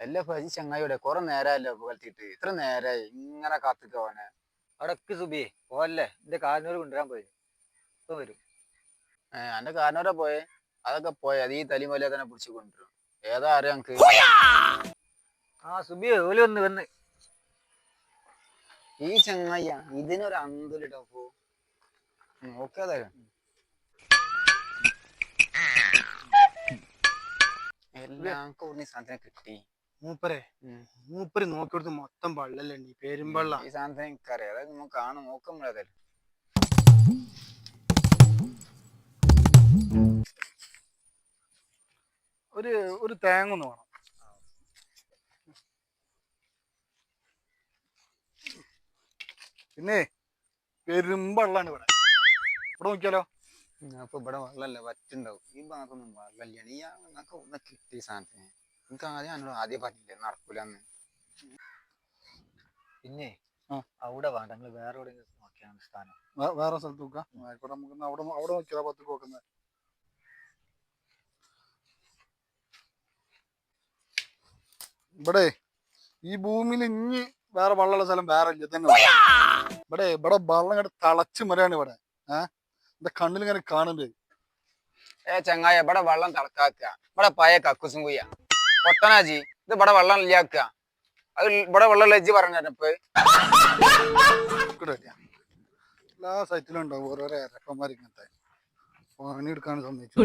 അല്ല ഫജി ചങ്ങായിയുടെ കുറെ നേരമല്ലോ കളിച്ചിട്ട് ഇത്ര നേരായി. ഇങ്ങനെ കാത്തിക്ക പോനെ അടക്ക് സുബിയെ പോവല്ലേ എന്റെ കാലിനൂര് കൊണ്ടുവരാൻ പോയി. ഇപ്പൊ വരും. ഏഹ് എന്റെ കാരണവരെ പോയെ? അതൊക്കെ പോയി. അത് ഈ തലിമല തന്നെ പിടിച്ച് കൊണ്ടുവരും. ഏതാ അറിയാം എനിക്ക് ആ സുബിയെ ഓൽ വന്ന് വന്ന്. ഈ ചങ്ങായ ഇതിനൊരു അന്തുലിട്ടോ പോ നോക്കാതെ എല്ലാം കൂടി സാധനം കിട്ടി. മൂപ്പരെ. മൂപ്പര് നോക്കിയെടുത്ത് മൊത്തം വള്ളല്ലേ ഈ പെരുമ്പള്ള. ഈ സാധനത്തിന് എനിക്കറിയാം. അതായത് നമുക്ക് കാണും. നോക്കുമ്പോഴേ ഒരു ഒരു തേങ്ങ ഒന്ന് വേണം. പിന്നെ പെരുമ്പള്ളാണ് ഇവിടെ. ഇവിടെ നോക്കിയാലോ? അപ്പൊ ഇവിടെ വെള്ളമല്ല വറ്റുണ്ടാവും. ഈ ഭാഗത്തൊന്നും വെള്ളമില്ല ഈ ഒന്ന് കിട്ടി ഈ സാധനത്തിന്. എനിക്ക് ആദ്യം എന്നോട് ആദ്യം പറഞ്ഞില്ലേ നടക്കൂലെന്ന്. പിന്നെ. അവിടെ വേണ്ട നിങ്ങൾ വേറെ എവിടെയെങ്കിലും നോക്കിയാണ് സ്ഥാനം. വേറെ സ്ഥലത്ത് നോക്കാം? ആയിക്കോട്ടെ നമുക്ക് അവിടെ അവിടെ നോക്കിയാ പത്ത് നോക്കുന്നത് ഇവിടെ ഈ ഭൂമിയിൽ ഇനി വേറെ വെള്ളമുള്ള സ്ഥലം വേറെ ഇല്ല തന്നെ ഇവിടെ ഇവിടെ വള്ളം ഇങ്ങോട്ട് തളച്ച് മരയാണ് ഇവിടെ. ഏഹ് എന്റെ കണ്ണിൽ ഇങ്ങനെ കാണുന്നുണ്ട്. ഏ ചങ്ങായ ഇവിടെ വള്ളം തളക്കാക്ക ഇവിടെ പയ കക്കുസും കുയ്യ. പൊട്ടനാജി ഇത് ഇവിടെ വെള്ളം ഇല്ലാക്കുക. അത് ഇവിടെ വെള്ളം ലജ്ജി പറഞ്ഞപ്പോ ഇവിടെ ഇല്ല. എല്ലാ സൈറ്റിലും ഉണ്ടാവും. ഓരോരോ ഇരക്കന്മാർ ഇങ്ങനത്തെ. പണിയെടുക്കാൻ സമ്മതിച്ചു?